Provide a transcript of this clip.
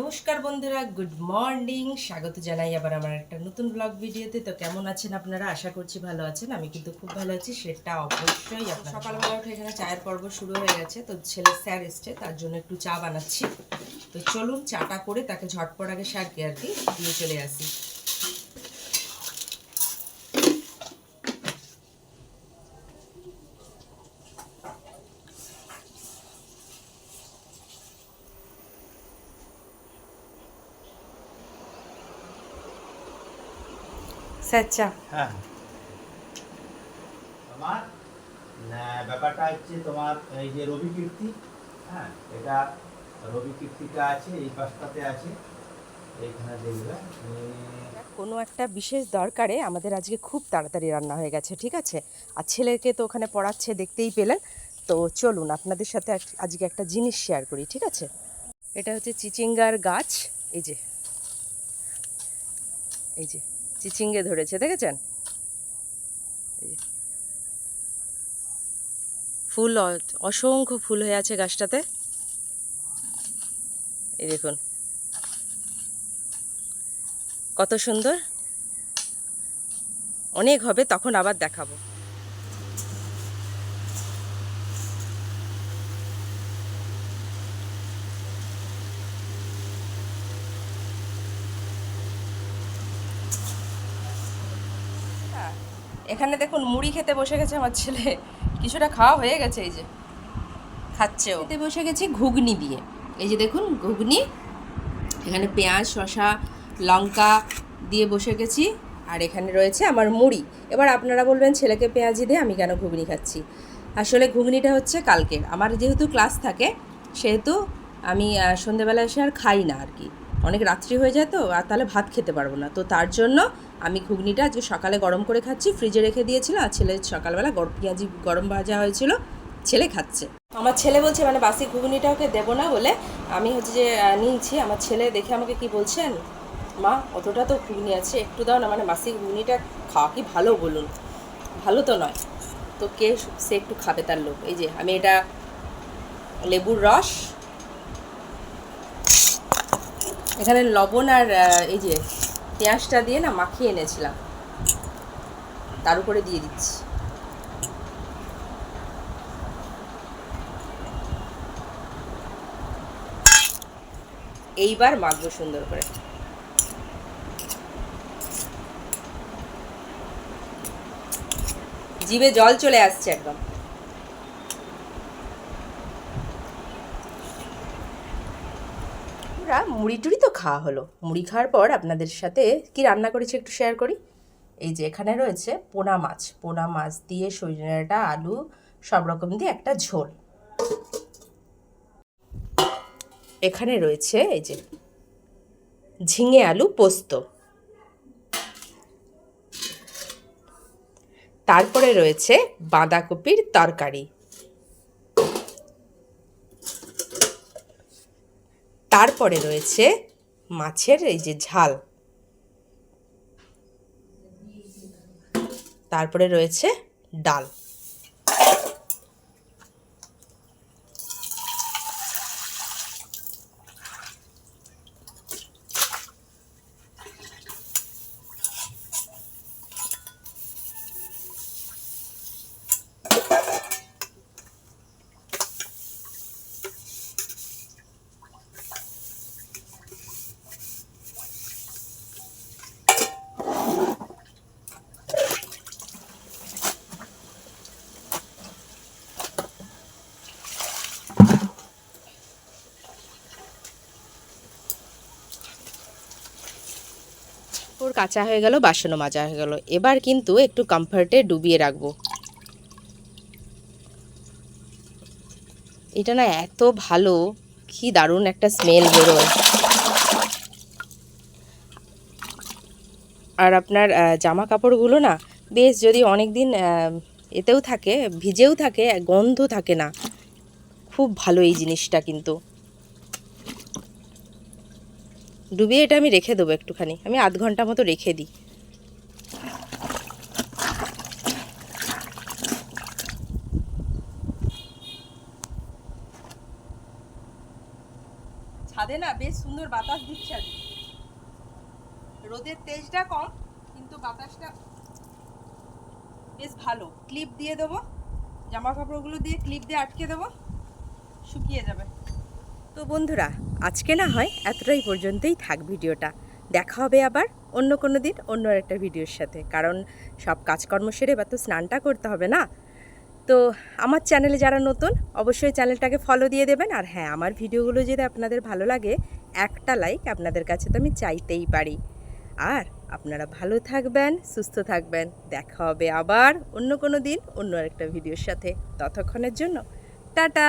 নমস্কার বন্ধুরা, good morning. স্বাগত জানাই আবার আমার একটা নতুন ব্লগ ভিডিওতে। তো কেমন আছেন আপনারা? আশা করছি ভালো আছেন। আমি কিন্তু খুব ভালো আছি, সেটা অবশ্যই সকালবেলা উঠে এখানে চায়ের পর্ব শুরু হয়ে গেছে। তো ছেলে স্যার এসছে, তার জন্য একটু চা বানাচ্ছি। তো চলুন, চাটা করে তাকে ঝটপট আগে স্যারকে আর কি, দিয়ে চলে আসি। স্যার চা। হ্যাঁ। তোমার ব্যাপারটা হচ্ছে তোমার এই যে রবি কীর্তি হ্যাঁ এটা রবি কীর্তিটা আছে এই পাশটাতে আছে এইখানে দেখবে। কোনো একটা বিশেষ দরকারে আমাদের আজকে খুব তাড়াতাড়ি রান্না হয়ে গেছে ঠিক আছে? আর ছেলেকে তো ওখানে পড়াচ্ছে দেখতেই পেলেন। তো চলুন আপনাদের সাথে আজ- আজকে একটা জিনিস শেয়ার করি ঠিক আছে? এটা হচ্ছে চিচিঙ্গার গাছ এই যে। এই যে। চিচিঙ্গে ধরেছে, দেখেছেন? ফুল অসংখ্য ফুল হয়ে আছে গাছটাতে। এই দেখুন। কত সুন্দর। অনেক হবে, তখন আবার দেখাবো। এখানে দেখুন মুড়ি খেতে বসে গেছে আমার ছেলে। কিছুটা খাওয়া হয়ে গেছে এই যে। খাচ্ছেও। খেতে বসে গেছি ঘুগনি দিয়ে। এই যে দেখুন ঘুগনি, এখানে পেঁয়াজ, শসা, লঙ্কা দিয়ে বসে গেছি। আর এখানে রয়েছে আমার মুড়ি। এবার আপনারা বলবেন, ছেলেকে পেঁয়াজি দিয়ে আমি কেন ঘুগনি খাচ্ছি? আসলে ঘুগনিটা হচ্ছে কালকের। আমার যেহেতু ক্লাস থাকে, সেহেতু আমি সন্ধেবেলা এসে আর খাই না আর কি। অনেক রাত্রি হয়ে যায় তো, আর তাহলে ভাত খেতে পারব না। তো তার জন্য আমি ঘুগনিটা আজকে সকালে গরম করে খাচ্ছি, ফ্রিজে রেখে দিয়েছিল, আর ছেলে সকালবেলা গরম পেঁয়াজি গরম ভাজা হয়েছিল, ছেলে খাচ্ছে। আমার ছেলে বলছে মানে বাসি ঘুগনিটা ওকে দেবো না বলে আমি হচ্ছে যে নিয়েছি। আমার ছেলে দেখে আমাকে কি বলছেন, মা, অতটা তো ঘুগনি আছে, একটু দাও না মানে বাসি ঘুগনিটা খাওয়া কি ভালো বলুন? ভালো তো নয়। তো কে সে একটু খাবে তার লোক এই যে, আমি এটা লেবুর রস এখানে লবণ আর এই যে পেঁয়াজটা দিয়ে না মাখিয়ে এনেছিলাম। তার উপরে দিয়ে দিচ্ছি। এইবার মাখবো সুন্দর করে। জিভে জল চলে আসছে একদম। আমরা মুড়ি টুড়ি তো খাওয়া হলো। মুড়ি খাওয়ার পর আপনাদের সাথে কি রান্না করেছি একটু শেয়ার করি? এই যে এখানে রয়েছে পোনা মাছ। পোনা মাছ দিয়ে সজনেটা আলু সব রকম দিয়ে একটা ঝোল। এখানে রয়েছে এই যে ঝিঙে আলু পোস্ত। তারপরে রয়েছে বাঁধাকপির তরকারি। তারপরে রয়েছে মাছের এই যে ঝাল। তারপরে রয়েছে ডাল। ওর কাঁচা হয়ে গেল, বাসনও মাজা হয়ে গেল। এবার কিন্তু একটু কমফর্টে ডুবিয়ে রাখব। এটা না এত ভালো, কি দারুণ একটা স্মেল বেরোয়। আর আপনার জামা কাপড়গুলো না, বেশ যদি অনেক দিন এতেও থাকে, ভিজেও থাকে গন্ধ থাকে না। খুব ভালো এই জিনিসটা কিন্তু। ডুবিয়ে এটা আমি রেখে দেবো একটুখানি। আমি আধ ঘণ্টা মতো রেখে দিই। ছাদ না বেশ সুন্দর বাতাস দিচ্ছে রোদের তেজটা কম, কিন্তু বাতাসটা বেশ ভালো। ক্লিপ দিয়ে দেবো জামা কাপড়গুলো দিয়ে ক্লিপ দিয়ে আটকে দেবো, শুকিয়ে যাবে। তো বন্ধুরা, আজকে না হয় এতটাই পর্যন্তই থাক ভিডিওটা। দেখা হবে আবার অন্য কোনো দিন, অন্য একটা ভিডিওর সাথে। কারণ সব কাজকর্ম সেরে এবার তো স্নানটা করতে হবে না। তো আমার চ্যানেলে যারা নতুন, অবশ্যই চ্যানেলটাকে ফলো দিয়ে দেবেন। আর হ্যাঁ আমার ভিডিওগুলো যদি আপনাদের ভালো লাগে, একটা লাইক আপনাদের কাছে তো আমি চাইতেই পারি। আর আপনারা ভালো থাকবেন, সুস্থ থাকবেন। দেখা হবে আবার অন্য কোনো দিন, অন্য একটা ভিডিওর সাথে। ততক্ষণের জন্য, টাটা!